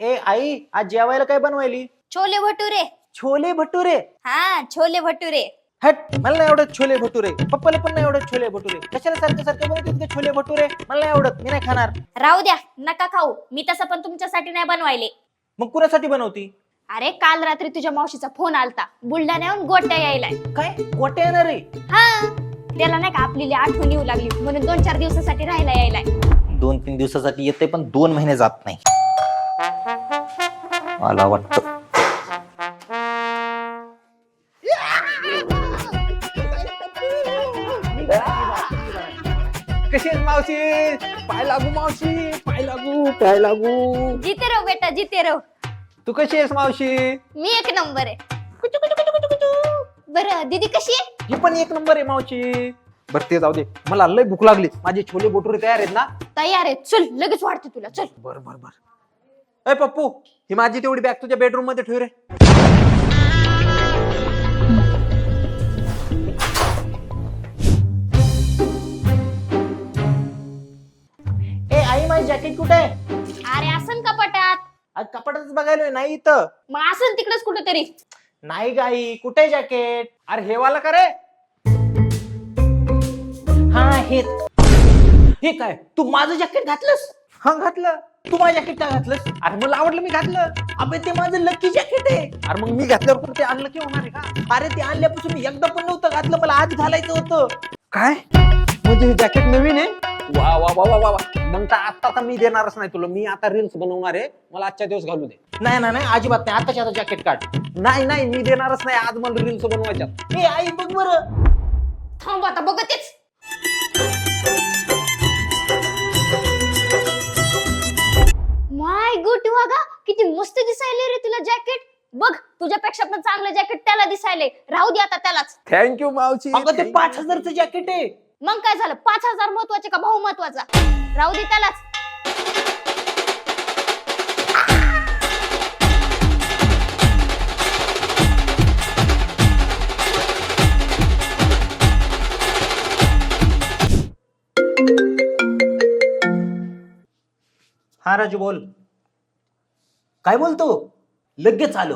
ए आई आज जेवायला काय बनवायली? छोले भटुरे. छोले भटुरे? हा छोले भटुरे. हट मला नाही आवडत छोले भटुरे. पप्पाला पण नाही आवडत छोले भटुरे. कशाला सारखे सारखे बनवते तुझे छोले भटुरे? मला नाही आवडत मी नाही खाणार. राहू द्या नका खाऊ. मी तसं पण तुमच्यासाठी नाही बनवायले. मग कुणासाठी बनवती? अरे काल रात्री तुझ्या मावशीचा फोन आलता. बुलढाण्याहून गोट्या यायलाय. काय? गोटे येणार आहे? हा. त्याला नाही का आपली लई आठवण येऊ लागली. म्हणून दोन चार दिवसासाठी राहायला यायलाय. दोन तीन दिवसासाठी येते पण दोन महिने जात नाही. मला वाटत. कशी आहेस मावशी? पाय लागू मावशी पाय लागू पाय लागू. जिते रहो बेटा जिते रहो. तू कशी आहेस मावशी? मी एक नंबर आहे. कुचू, कुचू, कुचू, कुचू, कुचू. बरं दीदी कशी आहे? ही पण एक नंबर आहे मावशी. बर ते जाऊ दे. मला लय भूक लागली. माझे छोले भटुरे तयार आहेत ना? तयार आहे चल लगेच वाढते तुला. चल. बर बर बर. अय पप्पू ही माझी तेवढी बॅग तुझ्या बेडरूममध्ये ठेव रे. ए आई माझी जॅकेट कुठे? आहे अरे असन कपाटात. आज कपाटातच बघायलोय नाही इथं. मग असन तिकडेच कुठेतरी. नाही गाई कुठे आहे जॅकेट अरे हे वाला का रे? हा हे. हे काय तू माझं जॅकेट घातलंस? हा घातलं. तू माझं जॅकेट का घातलंस? अरे मला आवडलं मी घातलं. अबे ते माझं लकी जॅकेट आहे. अरे मग मी घातल्यावर पण ते आणलं की होणार आहे का? अरे ते आणल्यापासून मी एकदा पण नव्हतं घातलं मला आज घालायचं होतं. काय? म्हणजे हे जॅकेट नवीन आहे? वा वा वा वा वा वा. मग तर आता तर मी देणारच नाही तुला. मी आता रील्स बनवणार आहे. मला आजच्या दिवस घालू दे. नाही नाही नाही. अजिबात नाही. आताच्या आता जॅकेट काढ. नाही नाही. मी देणारच नाही. आज मला रील्स बनवायच्या ए आई बघ बरं. थांब आता बघतेच. माय गुड वागा किती मस्त दिसायले रे तुला जॅकेट बघ तुझ्यापेक्षा पण चांगलं जॅकेट त्याला दिसायले. राहू दे आता त्यालाच. थँक्यू मावशी. अगं ते thank पाच you. हजारचं जॅकेट आहे. मग काय झालं? पाच हजार महत्त्वाचे का भाऊ महत्त्वाचा? राहू दे त्यालाच. हा राजू बोल. काय बोलतो? लगेच आलो.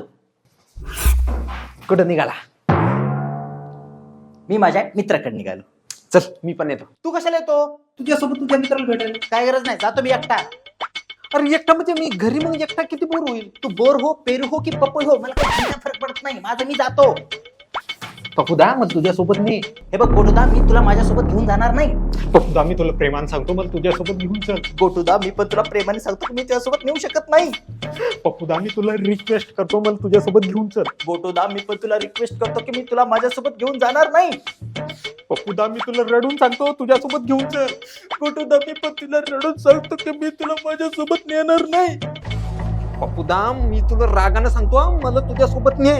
कुठं निघाला? मी माझ्या मित्राकडे निघालो. चल मी पण येतो. तू कशाला येतो? तुझ्यासोबत तुझ्या मित्राला भेटेल काय गरज नाही जातो मी एकटा. अरे एकटा म्हणजे मी घरी मग एकटा किती बोर होईल? तू बोर हो पेरू हो की पपई हो मला काही फरक पडत नाही. माझं मी जातो. पप्पूदा मग तुझ्यासोबत मी हे बघ गोटुदा मी तुला माझ्यासोबत घेऊन जाणार नाही. पप्पूदा मी तुला प्रेमान सांगतो मला तुझ्यासोबत घेऊन चल. गोटुदा मी पण तुला प्रेमाने सांगतो की मी तुझ्यासोबत नेऊ शकत नाही. पप्पूदा मी तुला रिक्वेस्ट करतो मला तुझ्यासोबत घेऊन चल. गोटुदा मी पण तुला रिक्वेस्ट करतो की मी तुला माझ्यासोबत घेऊन जाणार नाही. पप्पूदा मी तुला रडून सांगतो तुझ्यासोबत घेऊन चल. गोटूदा मी पण तुला रडून सांगतो की मी तुला माझ्यासोबत नेणार नाही. पप्पूदा मी तुला रागानं सांगतो मला तुझ्यासोबत ने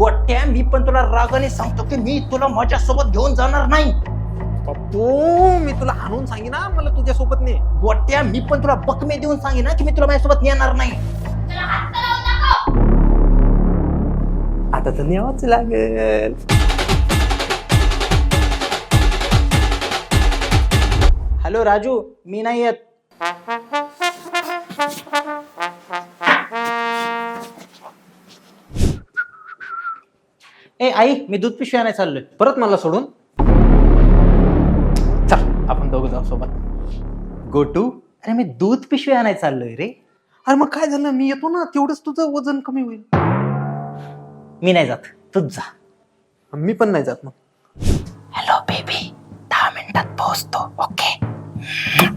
गोट्या मी पण तुला रागाने सांगतो की मी तुला माझ्यासोबत घेऊन जाणार नाही. पप्पू मी तुला हाणून सांगेन ना मला तुझ्यासोबत ने गोट्या मी पण तुला बकमे देऊन सांगेन ना की मी तुला माझ्यासोबत नेणार नाही. आता तर न्यावंच लागेल. हॅलो राजू मी नाही येत. आई मी दूध पिशवी आणायला चाललोय. परत मला सोडून. चल आपण दोघं जाऊ सोबत. गोटू अरे मी दूध पिशवी आणायला चाललोय रे. अरे मग काय झालं? मी येतो ना तेवढंच तुझं वजन कमी होईल. मी नाही जात. तूच जा. मी पण नाही जात मग. हॅलो बेबी दहा मिनिटात पोहोचतो ओके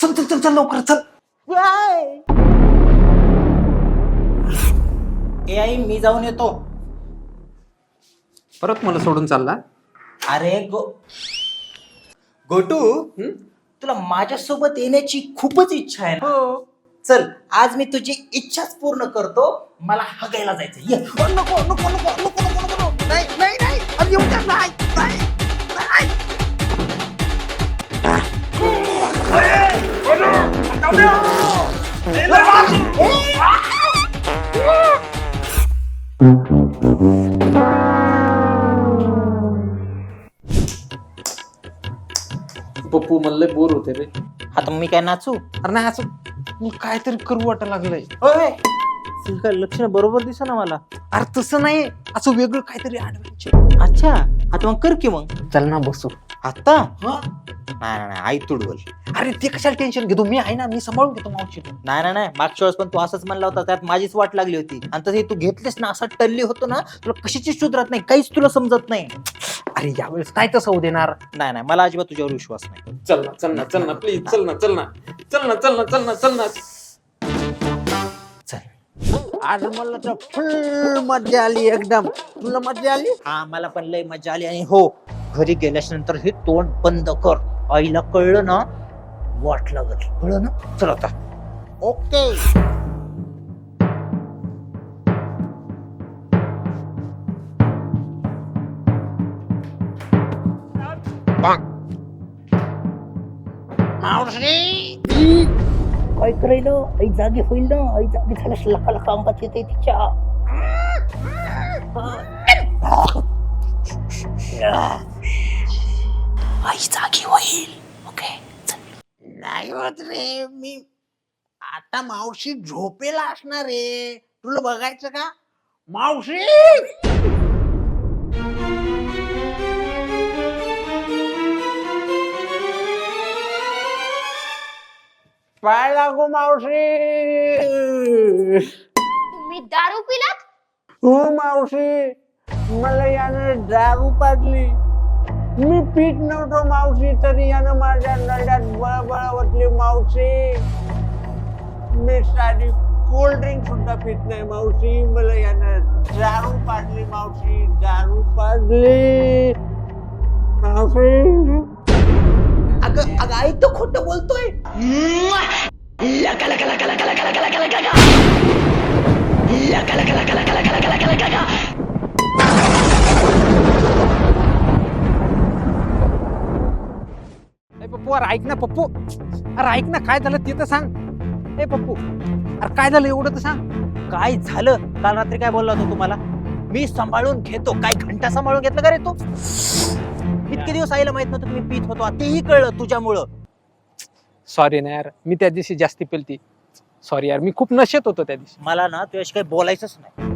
चल चल चल चल लवकर चल. ए आई मी जाऊन येतो. परत मला सोडून चालला? अरे गो गोटू हं? तुला माझ्यासोबत येण्याची खूपच इच्छा आहे ना? हो. चल आज मी तुझी इच्छाच पूर्ण करतो. मला हगायला जायचं ये. नको नको नको नको नको नको नको. नाही नाही नाही. अरे येऊ द्या, नाही नाही नाही. पप्पू मला लय बोर होते रे. आता मी काय नाचू? अरे नाही असं मला काहीतरी करू वाटा लागलंय. तुझं काय? लक्षण बरोबर दिसा ना मला. अरे तसं नाही. असं वेगळं काहीतरी ऍडव्हेंचर अच्छा. आता मग कर की मग. चल ना बसू. आता हा? नाही नाही, नाही आई तुडवल. अरे ते कशाला टेन्शन घेतो? मी आहे ना मी सांभाळून घेतो मावशी नाही नाही नाही मागच्या वेळेस पण तू असंच म्हणला होता त्यात माझीच वाट लागली होती. आणि तसे तू घेतलेस ना असा टल्ली होतो ना तुला कशाची सुधरत नाही काहीच तुला समजत नाही. अरे यावेळेस काय तसं होऊ देणार? नाही नाही मला अजिबात तुझ्यावर विश्वास नाही. चल ना चल ना चल ना प्लीज चल ना चल ना. चल ना चल ना चल ना चल ना. चल. आज मला तर फुल मजा आली एकदम. तुला मजा आली? हा मला पण लय मजा आली आणि हो घरी गेल्याच्यानंतर हे तोंड बंद कर. आईला कळलं ना वाट लागत कळलं ना? चल आता. ओके. मावशी. काय करायलं? आई जागी होईल ना? आई जागी झाल्यास लका लका अंगात येते तिच्या. आई जागी होईल. ओके नाही होत रे. मी आता मावशी झोपेला असणार रे तुला बघायचं का? मावशी! पाय लागू मावशी! तुम्ही दारू पिलात? हो मावशी. मला यानं दारू पाजली. मी पीठ नव्हतो मावशी तरी यानं माझ्या नळ्यात बळबळ मावशी मी साधी कोल्ड ड्रिंक सुद्धा पित नाही मावशी मला यानं दारू पाजली मावशी दारू पाजली मावशी अगं अगं आई तो खोट बोलतोय ए पप्पू अरे ऐक ना पप्पू. अरे ऐक ना काय झालं ते तर सांग. ए पप्पू अरे काय झालं एवढं तर सांग. काय झालं? काल रात्री काय बोलला होता तुम्हाला? मी सांभाळून घेतो. काय घंटा सांभाळून घेतलं का रे तू? इतके दिवस आईला माहीत नव्हतं मी पीत होतो. तेही कळलं तुझ्यामुळं. सॉरी ना यार मी त्या दिवशी जास्ती पेलती. सॉरी यार मी खूप नशेत होतो त्या दिवशी. मला ना तुझ्याशी काही बोलायचंच नाही.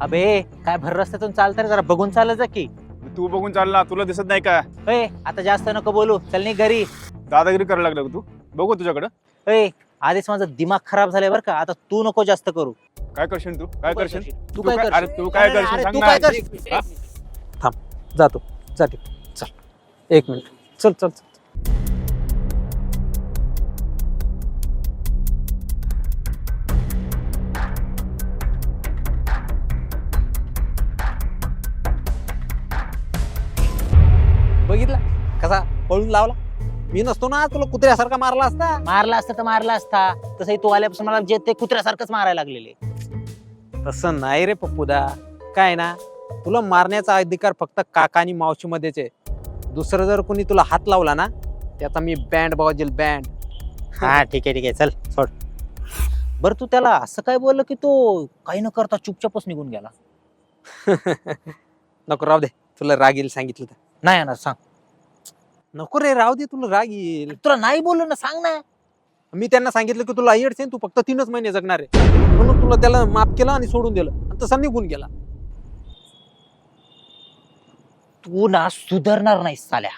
अबे काय भर रस्त्यातून चालतं रे जरा. बघून चालत जा की. तू बघून चाल ना तुला दिसत नाही का? ए आता जास्त नको बोलू. चल नाही घरी. दादागिरी करायला लागला का तू? बघू तुझ्याकडं. ए आधीच माझा दिमाग खराब झालाय बरं का. आता तू नको जास्त करू. काय करशील तू? काय करशील? तू काय अरे करशील? तू काय अरे, करशील? अरे, सांग तू ना. काय करशील? जातो. जाते चल. एक मिनिट. चल चल चल. बघितला? कसा? पळून लावला? मी नसतो ना तुला कुत्र्यासारखा मारला असता? मारला असता तर मारला असता. तसंही तू आल्यापासून मला जे ते कुत्र्यासारखंच मारायला लागलेले. तसं नाही रे पप्पूदा. काय ना तुला मारण्याचा अधिकार फक्त काका आणि मावशीमध्येच आहे. दुसरं जर कोणी तुला हात लावला ना त्याचा मी बँड बाजेल बँड. हा ठीक आहे ठीक आहे. चल सोड. बरं तू त्याला असं काय बोललं की तो काही न करता चुपचापच निघून गेला? नको राहू दे. तुला राग येईल सांगितलं तर. नाही येणार सांग. नको रे राहू दे तुला राग येईल. तुला नाही बोललो ना सांग ना. मी त्यांना सांगितलं की तुला एड्स आहे तू फक्त तीनच महिने जगणार आहे. म्हणून तुला त्याला माफ केलं आणि सोडून दिलं. आणि तसा निघून गेला. तू ना सुधारणार नाही साल्या.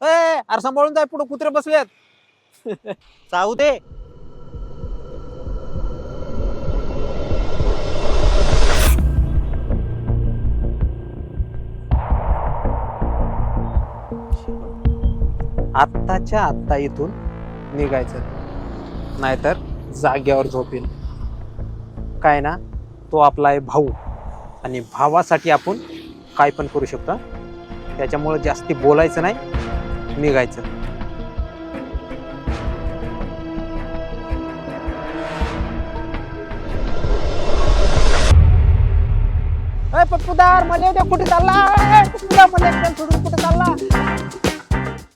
ए, अरे सांभाळून जाय पुढे कुत्रे बसलेत. जाऊ दे. आत्ताच्या आत्ता इथून निघायचं. नाहीतर जाग्यावर झोपेल काय ना तो आपला आहे भाऊ. आणि भावासाठी आपण काय पण करू शकतो. त्याच्यामुळं त्याच्यामुळे जास्ती बोलायचं नाही निघायचं. अय पप्पूदार मला कुठे चालला? पप्पूदार सोडून कुठे चालला?